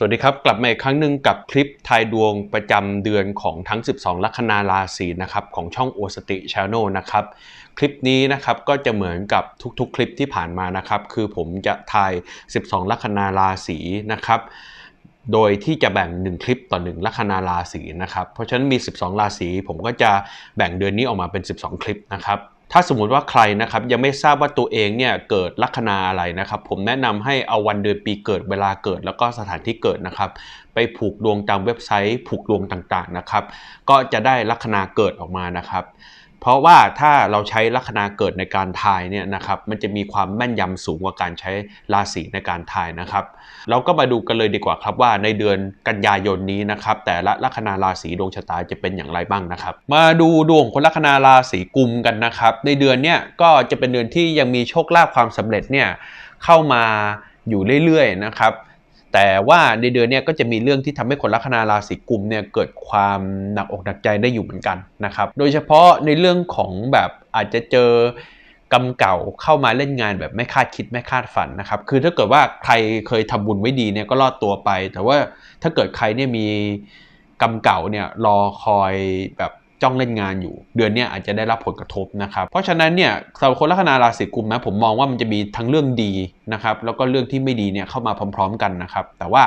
สวัสดีครับ กลับมาอีกครั้งหนึ่งกับคลิปทายดวงประจำเดือนของทั้ง 12 ลัคนาราศีนะครับของช่องโอสติช n น e l นะครับ คลิปนี้นะครับก็จะเหมือนกับทุกๆ คลิปที่ผ่านมานะครับ คือผมจะทาย 12 ลัคนาราศีนะครับโดยที่จะแบ่ง 1 คลิปต่อ 1 ลัคนาราศีนะครับ เพราะฉะนั้นมี 12 ราศีผมก็จะแบ่งเดือนนี้ออกมาเป็น 12 คลิปนะครับ ถ้าสมมุติว่าใครนะครับยังไม่ทราบว่าตัวเองเนี่ยเกิดลัคนาอะไรนะครับ ผมแนะนำให้เอาวันเดือนปีเกิดเวลาเกิด แล้วก็สถานที่เกิดนะครับ ไปผูกดวงตามเว็บไซต์ ผูกดวงต่างๆนะครับ ก็จะได้ลัคนาเกิดออกมานะครับ เพราะว่าถ้าเราใช้ลัคนาเกิดในการทายเนี่ยนะครับมันจะมีความแม่นยำสูงกว่าการใช้ราศีในการทายนะครับ เราก็มาดูกันเลยดีกว่าครับว่าในเดือนกันยายนนี้นะครับแต่ละลัคนาราศีดวงชะตาจะเป็นอย่างไรบ้างนะครับ มาดูดวงคนลัคนาราศีกุมกันนะครับ ในเดือนเนี้ยก็จะเป็นเดือนที่ยังมีโชคลาภความสำเร็จเนี่ยเข้ามาอยู่เรื่อยๆนะครับ แต่ว่าในเดือนนี้ก็จะมีเรื่องที่ทำให้คนลัคนาราศีกุมเนี่ยเกิดความหนักอกหนักใจได้อยู่เหมือนกันนะครับ โดยเฉพาะในเรื่องของแบบอาจจะเจอกรรมเก่าเข้ามาเล่นงานแบบไม่คาดคิดไม่คาดฝันนะครับ คือถ้าเกิดว่าใครเคยทำบุญไว้ดีเนี่ยก็รอดตัวไป แต่ว่าถ้าเกิดใครเนี่ยมีกรรมเก่าเนี่ยรอคอยแบบ จ้องเล่นงานอยู่ เดือนนี้อาจจะได้รับผลกระทบนะครับ เพราะฉะนั้นเนี่ยสำหรับคนลัคนาราศีกุมนะผมมองว่ามันจะมีทั้งเรื่องดีนะครับแล้วก็เรื่องที่ไม่ดีเนี่ยเข้ามาพร้อม ๆ กันนะครับ แต่ว่า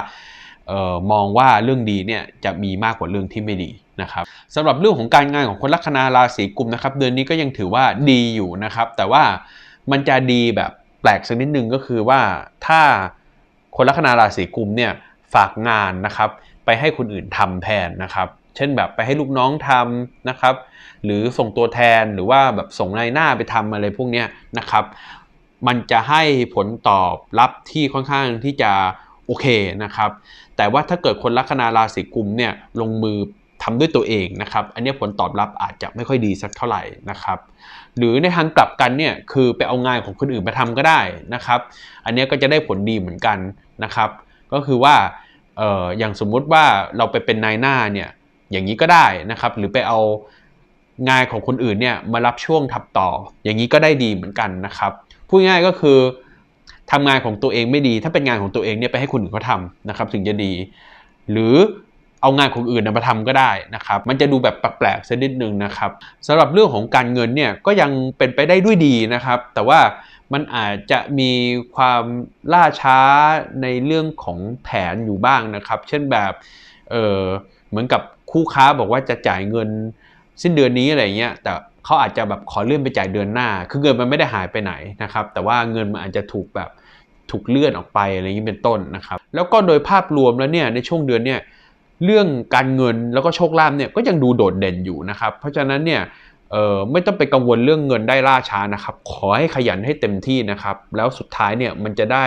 ออมองว่าเรื่องดีเนี่ยจะมีมากกว่าเรื่องที่ไม่ดีนะครับสำหรับเรื่องของการงานของคนลัคนาราศีกุมนะครับ เดือนนี้ก็ยังถือว่าดีอยู่นะครับ แต่ว่ามันจะดีแบบแปลกสักนิดนึงก็คือว่าถ้าคนลัคนาราศีกุมเนี่ยฝากงานนะครับ ให้คนอื่นทำแทนนะครับ เช่นแบบไปให้ลูกน้องทำนะครับ หรือส่งตัวแทนหรือว่าแบบส่งนายหน้าไปทำอะไรพวกนี้นะครับ มันจะให้ผลตอบรับที่ค่อนข้างที่จะโอเคนะครับ แต่ว่าถ้าเกิดคนลัคนาราศีกุมเนี่ยลงมือทำด้วยตัวเองนะครับ อันนี้ผลตอบรับอาจจะไม่ค่อยดีสักเท่าไหร่นะครับ หรือในทางกลับกันเนี่ยคือไปเอางานของคนอื่นมาทำก็ได้นะครับ อันนี้ก็จะได้ผลดีเหมือนกันนะครับ ก็คือว่า เอออย่างสมมุติว่าเราไปเป็นนายหน้าเนี่ยอย่างนี้ก็ได้นะครับ หรือไปเอางานของคนอื่นเนี่ยมารับช่วงทับต่อ อย่างนี้ก็ได้ดีเหมือนกันนะครับพูดง่ายก็คือทำงานของตัวเองไม่ดี ถ้าเป็นงานของตัวเองเนี่ยไปให้คนอื่นเขาทำนะครับ ถึงจะดี หรือ เอางานของอื่นมาทำก็ได้นะครับ มันจะดูแบบแปลกๆสักนิดนึงนะครับสำหรับเรื่องของการเงินเนี่ยก็ยังเป็นไปได้ด้วยดีนะครับ แต่ว่ามันอาจจะมีความล่าช้าในเรื่องของแผนอยู่บ้างนะครับ เช่นแบบเออเหมือนกับคู่ค้าบอกว่าจะจ่ายเงินสิ้นเดือนนี้อะไรเงี้ยแต่เขาอาจจะแบบขอเลื่อนไปจ่ายเดือนหน้า คือเงินมันไม่ได้หายไปไหนนะครับ แต่ว่าเงินมันอาจจะถูกแบบถูกเลื่อนออกไปอะไรอย่างนี้เป็นต้นนะครับ แล้วก็โดยภาพรวมแล้วเนี่ยในช่วงเดือนเนี่ย เรื่องการเงินแล้วก็โชคลาภเนี่ยก็ยังดูโดดเด่นอยู่นะครับ เพราะฉะนั้นเนี่ยเอ่อไม่ต้องไปกังวลเรื่องเงินได้ล่าช้านะครับ ขอให้ขยันให้เต็มที่นะครับ แล้วสุดท้ายเนี่ยมันจะได้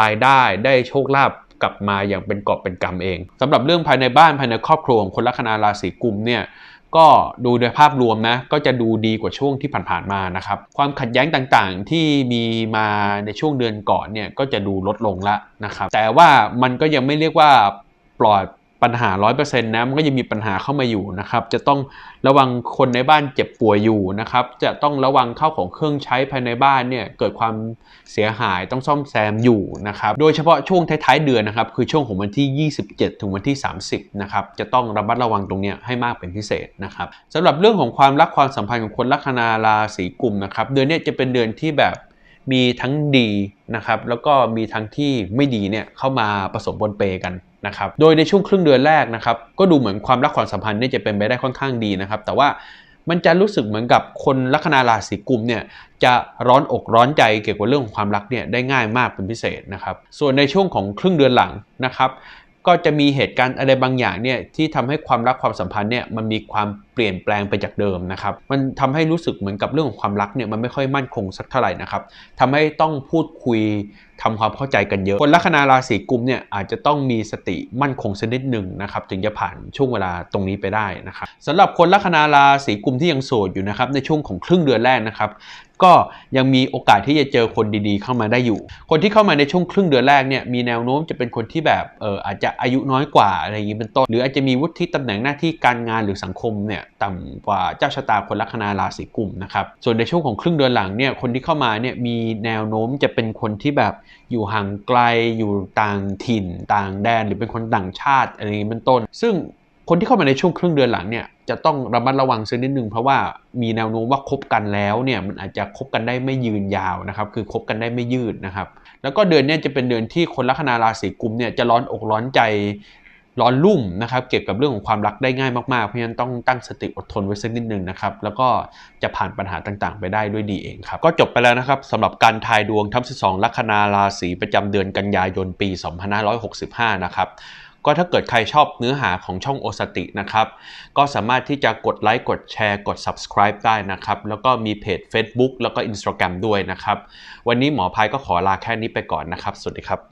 รายได้ได้โชคลาภกลับมาอย่างเป็นกอบเป็นกำเองสำหรับเรื่องภายในบ้านภายในครอบครัวของคนลัคนาราศีกุมเนี่ยก็ดูโดยภาพรวมนะก็จะดูดีกว่าช่วงที่ผ่านๆมานะครับ ความขัดแย้งต่างๆที่มีมาในช่วงเดือนก่อนเนี่ยก็จะดูลดลงละนะครับ แต่ว่ามันก็ยังไม่เรียกว่าปลอด ปัญหา 100%นะมันก็ยังมีปัญหาเข้ามาอยู่นะครับจะต้องระวังคนในบ้านเจ็บป่วยอยู่นะครับจะต้องระวังเข้าของเครื่องใช้ภายในบ้านเนี่ยเกิดความเสียหายต้องซ่อมแซมอยู่นะครับโดยเฉพาะช่วงท้ายๆเดือนนะครับคือช่วงของวันที่ 27 ถึงวันที่ 30นะครับจะต้องระมัดระวังตรงนี้ให้มากเป็นพิเศษนะครับสำหรับเรื่องของความรักความสัมพันธ์ของคนลัคนาราศีกุมนะครับเดือนนี้จะเป็นเดือนที่แบบ มีทั้งดีนะครับแล้วก็มีทั้งที่ไม่ดีเนี่ยเข้ามาผสมปนเปกันนะครับโดยในช่วงครึ่งเดือนแรกนะครับก็ดูเหมือนความรักความสัมพันธ์เนี่ยจะเป็นไปได้ค่อนข้างดีนะครับแต่ว่ามันจะรู้สึกเหมือนกับคนลัคนาราศีกุมเนี่ยจะร้อนอกร้อนใจเกี่ยวกับเรื่องของความรักเนี่ยได้ง่ายมากเป็นพิเศษนะครับส่วนในช่วงของครึ่งเดือนหลังนะครับ ก็จะมีเหตุการณ์อะไรบางอย่างเนี่ยที่ทำให้ความรักความสัมพันธ์เนี่ยมันมีความเปลี่ยนแปลงไปจากเดิมนะครับมันทำให้รู้สึกเหมือนกับเรื่องของความรักเนี่ยมันไม่ค่อยมั่นคงสักเท่าไหร่นะครับทำให้ต้องพูดคุย ทำความเข้าใจกันเยอะ คนลัคนาราศีกุมเนี่ยอาจจะต้องมีสติมั่นคงสักนิดหนึ่งนะครับถึงจะผ่านช่วงเวลาตรงนี้ไปได้นะครับสำหรับคนลัคนาราศีกุมที่ยังโสดอยู่นะครับในช่วงของครึ่งเดือนแรกนะครับก็ยังมีโอกาสที่จะเจอคนดีๆ เข้ามาได้อยู่ คนที่เข้ามาในช่วงครึ่งเดือนแรกเนี่ยมีแนวโน้มจะเป็นคนที่แบบเอออาจจะอายุน้อยกว่าอะไรอย่างนี้เป็นต้นหรืออาจจะมีวุฒิตำแหน่งหน้าที่การงานหรือสังคมเนี่ย ต่ำกว่าเจ้าชะตาคนลัคนาราศีกุมนะครับ ส่วนในช่วงของครึ่งเดือนหลังเนี่ยคนที่เข้ามาเนี่ยมีแนวโน้มจะเป็นคนที่แบบอยู่ห่างไกลอยู่ต่างถิ่น ต่างแดนหรือเป็นคนต่างชาติอะไรอย่างนี้เป็นต้น ซึ่งคนที่เข้ามาในช่วงครึ่งเดือนหลังเนี่ยจะต้องระมัดระวังสักนิดนึงเพราะว่ามีแนวโน้มว่าคบกันแล้วเนี่ยมันอาจจะคบกันได้ไม่ยืนยาวนะครับคือคบกันได้ไม่ยืดนะครับ แล้วก็เดือนนี้จะเป็นเดือนที่คนลัคนาราศีกุมเนี่ยจะร้อนอกร้อนใจ ร้อนรุ่มนะครับเกี่ยวกับเรื่องของความรักได้ง่ายมากๆ เพราะฉะนั้นต้องตั้งสติอดทนไว้สักนิดนึงนะครับ แล้วก็จะผ่านปัญหาต่างๆ ไปได้ด้วยดีเองครับ ก็จบไปแล้วนะครับสำหรับการทายดวงทั้ง 12 ลัคนาราศีประจำเดือนกันยายนปี 2565 นะครับก็ถ้าเกิดใครชอบเนื้อหาของช่องโอสตินะครับ ก็สามารถที่จะกดไลค์กดแชร์กด subscribe ได้นะครับ แล้วก็มีเพจ Facebook แล้วก็ Instagram ด้วยนะครับ วันนี้หมอพายก็ขอลาแค่นี้ไปก่อนนะครับ สวัสดีครับ